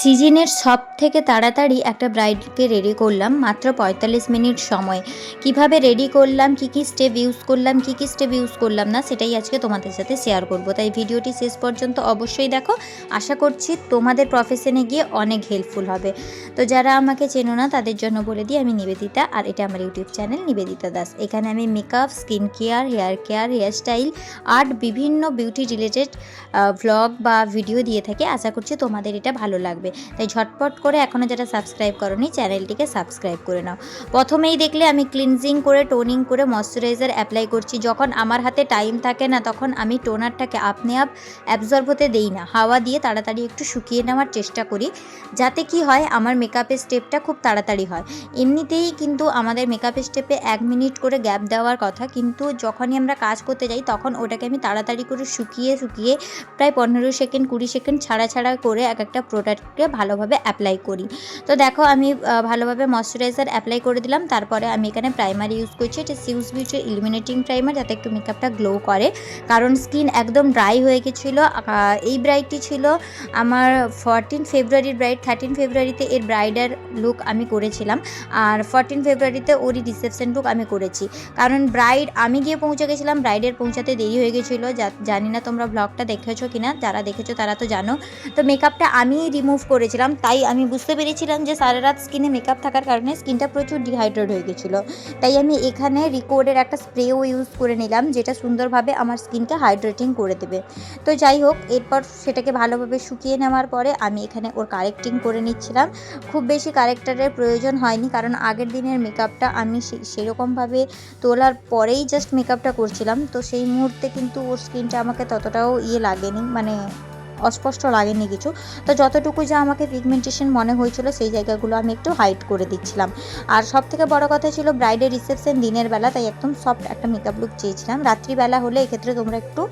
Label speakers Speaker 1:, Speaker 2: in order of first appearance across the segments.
Speaker 1: সিজনের সব থেকে তাড়াতাড়ি একটা ব্রাইডকে রেডি করলাম, মাত্র পঁয়তাল্লিশ মিনিট সময়। কীভাবে রেডি করলাম, কি কি স্টেপ ইউজ করলাম, কি কি স্টেপ ইউজ করলাম না, সেটাই আজকে তোমাদের সাথে শেয়ার করব। তাই ভিডিওটি শেষ পর্যন্ত অবশ্যই দেখো। আশা করছি তোমাদের প্রফেশনে গিয়ে অনেক হেল্পফুল হবে। তো যারা আমাকে চেনো না, তাদের জন্য বলে দিই, আমি নিবেদিতা, আর এটা আমার ইউটিউব চ্যানেল নিবেদিতা দাস। এখানে আমি makeup skin care hair care hairstyle art বিভিন্ন বিউটি রিলেটেড ভ্লগ বা ভিডিও দিয়ে থাকি। আশা করছি তোমাদের এটা ভালো লাগবে। তাই ঝটপট করে এখনও যারা সাবস্ক্রাইব করনি চ্যানেলটিকে সাবস্ক্রাইব করে নাও। প্রথমেই দেখলে আমি ক্লিনজিং করে টোনিং করে ময়শ্চারাইজার অ্যাপ্লাই করছি। যখন আমার হাতে টাইম থাকে না, তখন আমি টোনারটাকে আপনি আপ অ্যাবজর্ব হতে দেই না। হাওয়া দিয়ে তাড়াতাড়ি একটু শুকিয়ে নেওয়ার চেষ্টা করি। যাতে কি হয়, আমার মেকআপের স্টেপটা খুব তাড়াতাড়ি হয়। এমনিতেই কিন্তু আমাদের মেকআপের স্টেপে এক মিনিট করে গ্যাপ দেওয়ার কথা, কিন্তু যখনই আমরা কাজ করতে যাই, তখন ওটাকে আমি তাড়াতাড়ি করে শুকিয়ে শুকিয়ে প্রায় পনেরো সেকেন্ড, কুড়ি সেকেন্ড ছাড়া ছাড়া করে এক একটা প্রোডাক্টকে ভালোভাবে অ্যাপ্লাই করি। তো দেখো আমি ভালোভাবে ময়শ্চারাইজার অ্যাপ্লাই করে দিলাম, তারপরে আমি এখানে প্রাইমার ইউজ করছি। এটা সিউজ বিউটির ইলুমিনেটিং প্রাইমার যাতে একটু মেকআপটা গ্লো করে। কারণ স্কিন একদম ড্রাই হয়ে গেছিল এই ব্রাইডটি ছিল আমার ফরটিন ফেব্রুয়ারির ব্রাইড থার্টিন ফেব্রুয়ারিতে এর ব্রাইডার লুক আমি করেছিলাম। আর ফরটিন ফেব্রুয়ারিতে ওরই রিসেপশন লুক আমি করেছি। কারণ ব্রাইড আমি গিয়ে পৌঁছে গেছিলাম ব্রাইডের পৌঁছাতে দেরি হয়ে গেছিল। জানি না তোমরা ব্লগটা দেখেছ কিনা, যারা দেখেছ তারা তো জানো। তো মেকআপটা আমি রিমুভ করেছিলাম, তাই আমি বুঝতে পেরেছিলাম যে সারা রাত স্কিনে মেকআপ থাকার কারণে স্কিনটা প্রচুর ডিহাইড্রেট হয়ে গেছিল। তাই আমি এখানে রিকোর্ডের একটা স্প্রেও ইউজ করে নিলাম, যেটা সুন্দরভাবে আমার স্কিনকে হাইড্রেটিং করে দেবে। তো যাই হোক, এরপর সেটাকে ভালোভাবে শুকিয়ে নেওয়ার পরে আমি এখানে ওর কারেক্টিং করে নিচ্ছিলাম। খুব বেশি কারেক্টারের প্রয়োজন হয়নি, কারণ আগের দিনের মেকআপটা আমি সেরকমভাবে তোলার পরেই জাস্ট মেকআপটা করছিলাম। তো সেই মুহূর্তে কিন্তু ওর স্কিনটা আমাকে ততটাও ইয়ে লাগেনি মানে অস্পষ্ট লাগেনি কিছু। তো যতটুকু যা আমাকে পিগমেন্টেশন মনে হয়েছিল, সেই জায়গাগুলো আমি একটু হাইড করে দিচ্ছিলাম। আর সব থেকে বড় কথা ছিল ব্রাইডের রিসেপশন দিনের বেলা, তাই একদম সফট একটা মেকআপ লুক চেয়েছিলাম। রাত্রিবেলা হলে এক্ষেত্রে তোমরা একটু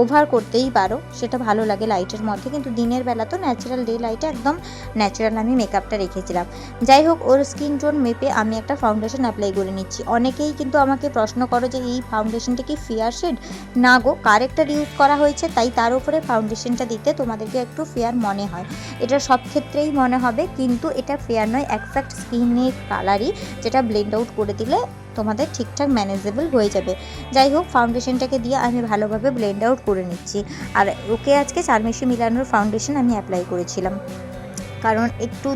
Speaker 1: ওভার করতেই পারো, সেটা ভালো লাগে লাইটের মধ্যে। কিন্তু দিনের বেলা তো ন্যাচারাল ডে লাইটে একদম ন্যাচারাল আমি মেকআপটা রেখেছিলাম। যাই হোক, ওর স্কিন টোন মেপে আমি একটা ফাউন্ডেশন অ্যাপ্লাই করে নিচ্ছি। অনেকেই কিন্তু আমাকে প্রশ্ন করো যে, এই ফাউন্ডেশনটা কি ফেয়ার শেড না গো কারেক্টার ইউজ করা হয়েছে, তাই তার উপরে ফাউন্ডেশনটা দিতে তোমাদেরকে একটু ফেয়ার মনে হয়। এটা সব ক্ষেত্রেই মনে হবে, কিন্তু এটা ফেয়ার নয়। একজ্যাক্ট স্কিনের কালারই যেটা ব্লেন্ড আউট করে দিলে তোমাদের ঠিকঠাক ম্যানেজেবল হয়ে যাবে। যাই হোক ফাউন্ডেশনটাকে দিয়ে আমি ভালোভাবে ব্লেন্ড আউট করে নিচ্ছি। আর ওকে আজকে চারমেশি মিলানোর ফাউন্ডেশন আমি অ্যাপ্লাই করেছিলাম। কারণ একটু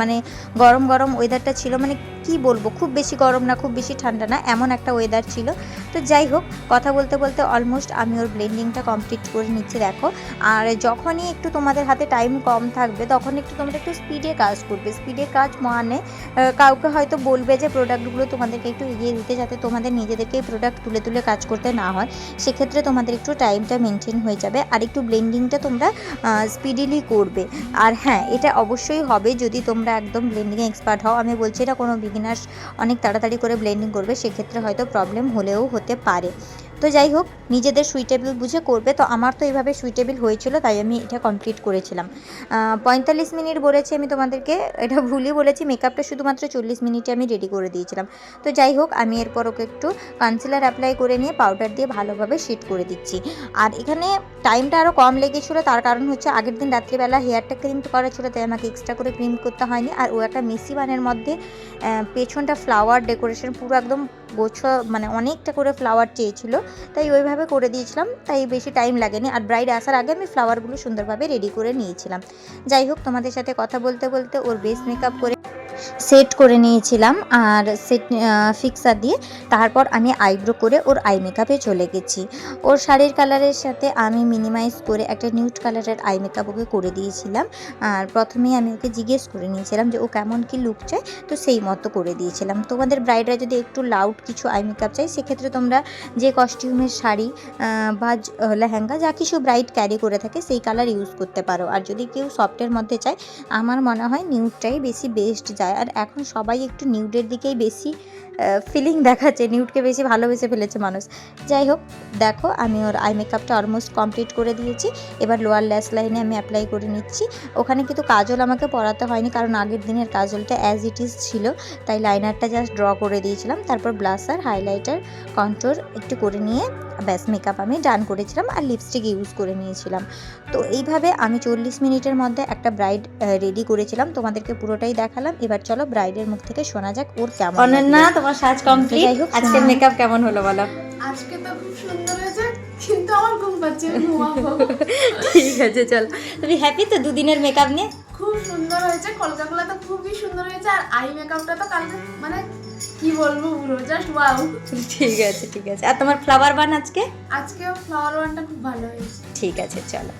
Speaker 1: মানে গরম গরম ওয়েদারটা ছিল মানে কি বলব? খুব বেশি গরম না, খুব বেশি ঠান্ডা না, এমন একটা ওয়েদার ছিল। তো যাই হোক, কথা বলতে বলতে অলমোস্ট আমি ওর ব্লেন্ডিংটা কমপ্লিট করে নিচ্ছি, দেখো। আর যখনই একটু তোমাদের হাতে টাইম কম থাকবে, তখন একটু তোমরা একটু স্পিডে কাজ করবে। স্পিডে কাজ মানে কাউকে হয়তো বলবে যে প্রোডাক্টগুলো তোমাদেরকে একটু এগিয়ে দিতে যাতে তোমাদের নিজেদেরকে প্রোডাক্ট তুলে তুলে কাজ করতে না হয়, সেক্ষেত্রে তোমাদের একটু টাইমটা মেনটেন হয়ে যাবে আর একটু ব্লেন্ডিংটা তোমরা স্পিডিলি করবে। আর হ্যাঁ এটা অবশ্যই হবে যদি তোমরা একদম ব্লেন্ডিংয়ে এক্সপার্ট হও। আমি বলছি এটা কোনো বিগিনার্স অনেক তাড়াতাড়ি করে ব্লেন্ডিং করবে সেক্ষেত্রে হয়তো প্রবলেম হলেও হতে পারে। তো যাই হোক, নিজেদের সুইটেবল বুঝে করবে। তো আমার তো এইভাবে সুইটেবল হয়েছিল, তাই আমি এটা কমপ্লিট করেছিলাম। পঁয়তাল্লিশ মিনিট বলেছি আমি তোমাদেরকে, এটা ভুলই বলেছি মেকআপটা শুধুমাত্র চল্লিশ মিনিটে আমি রেডি করে দিয়েছিলাম। তো যাই হোক, আমি এরপর ওকে একটু কনসিলার অ্যাপ্লাই করে নিয়ে পাউডার দিয়ে ভালোভাবে শেড করে দিচ্ছি। আর এখানে টাইমটা আরও কম লেগেছিলো, তার কারণ হচ্ছে আগের দিন রাত্রিবেলা হেয়ারটা ক্রিম করা ছিল, তাই আমাকে এক্সট্রা করে ক্রিম করতে হয়নি। আর ও একটা মেসি বানের মধ্যে পেছনটা ফ্লাওয়ার ডেকোরেশন পুরো একদম গোছ মানে অনেকটা করে ফ্লাওয়ার চেয়েছিল, তাই ওইভাবে করে দিয়েছিলাম, তাই বেশি টাইম লাগেনি। আর ব্রাইড আসার আগে আমি ফ্লাওয়ারগুলো সুন্দরভাবে রেডি করে নিয়েছিলাম। যাই হোক, তোমাদের সাথে কথা বলতে বলতে ওর বেস মেকআপ করে সেট করে নিয়েছিলাম আর সেট ফিক্সার দিয়ে তারপর আমি আইব্রো করে ওর আই মেকআপে চলে গেছি। ওর শাড়ির কালারের সাথে আমি মিনিমাইজ করে একটা নিউড কালারের আই মেকআপ ওকে করে দিয়েছিলাম। আর প্রথমেই আমি ওকে জিজ্ঞেস করে নিয়েছিলাম যে ও কেমন কি লুক চায়, তো সেই মতো করে দিয়েছিলাম। তোমাদের ব্রাইডরা যদি একটু লাউড কিছু আই মেকআপ চাই সেক্ষেত্রে তোমরা যে কস্টিউমের শাড়ি বা লেহেঙ্গা, যা কিছু ব্রাইড ক্যারি করে থাকে, সেই কালার ইউজ করতে পারো। আর যদি কেউ সফটের মধ্যে চায়, আমার মনে হয় নিউডটাই বেশি বেস্ট যায়। আর এখন সবাই একটু নিউডের দিকেই বেশি ফিলিং দেখাচ্ছে নিউটকে বেশি ভালোবেসে ফেলেছে মানুষ। যাই হোক দেখো আমি ওর আই মেকআপটা অলমোস্ট কমপ্লিট করে দিয়েছি। এবার লোয়ার ল্যাস লাইনে আমি অ্যাপ্লাই করে নিচ্ছি। ওখানে কিন্তু কাজল আমাকে পরাতে হয়নি কারণ আগের দিনের কাজলটা অ্যাজ ইট ইজ ছিল। তাই লাইনারটা জাস্ট ড্র করে দিয়েছিলাম। তারপর ব্লাসার হাইলাইটার কন্ট্রোর একটু করে নিয়ে ব্যাস মেকআপ আমি ডান করেছিলাম আর লিপস্টিক ইউজ করে নিয়েছিলাম। তো এইভাবে আমি চল্লিশ মিনিটের মধ্যে একটা ব্রাইড রেডি করেছিলাম। তোমাদেরকে পুরোটাই দেখালাম। এবার চলো ব্রাইডের মুখ থেকে শোনা যাক ওর কেমন লাগল।
Speaker 2: তোমার সাজ কমপ্লিট
Speaker 1: যাই হোক,
Speaker 2: আজকের মেকআপ কেমন হলো বলো?
Speaker 3: আজকে তো খুব সুন্দর হয়েছে কিন্তু আমার ঘুম পাচ্ছে
Speaker 2: ঠিক আছে চল। তুমি হ্যাপি তো দুদিনের মেকআপ নিয়ে?
Speaker 3: খুব সুন্দর হয়েছে কলকাগুলো তো খুবই সুন্দর হয়েছে আর আই মেকআপটা তো কালকে মানে কি বলব পুরো জাস্ট ওয়াও
Speaker 2: ঠিক আছে ঠিক আছে। আর তোমার ফ্লাওয়ার বান আজকে?
Speaker 3: আজকেও ফ্লাওয়ার বানটা খুব ভালো হয়েছে।
Speaker 2: ঠিক আছে চলো।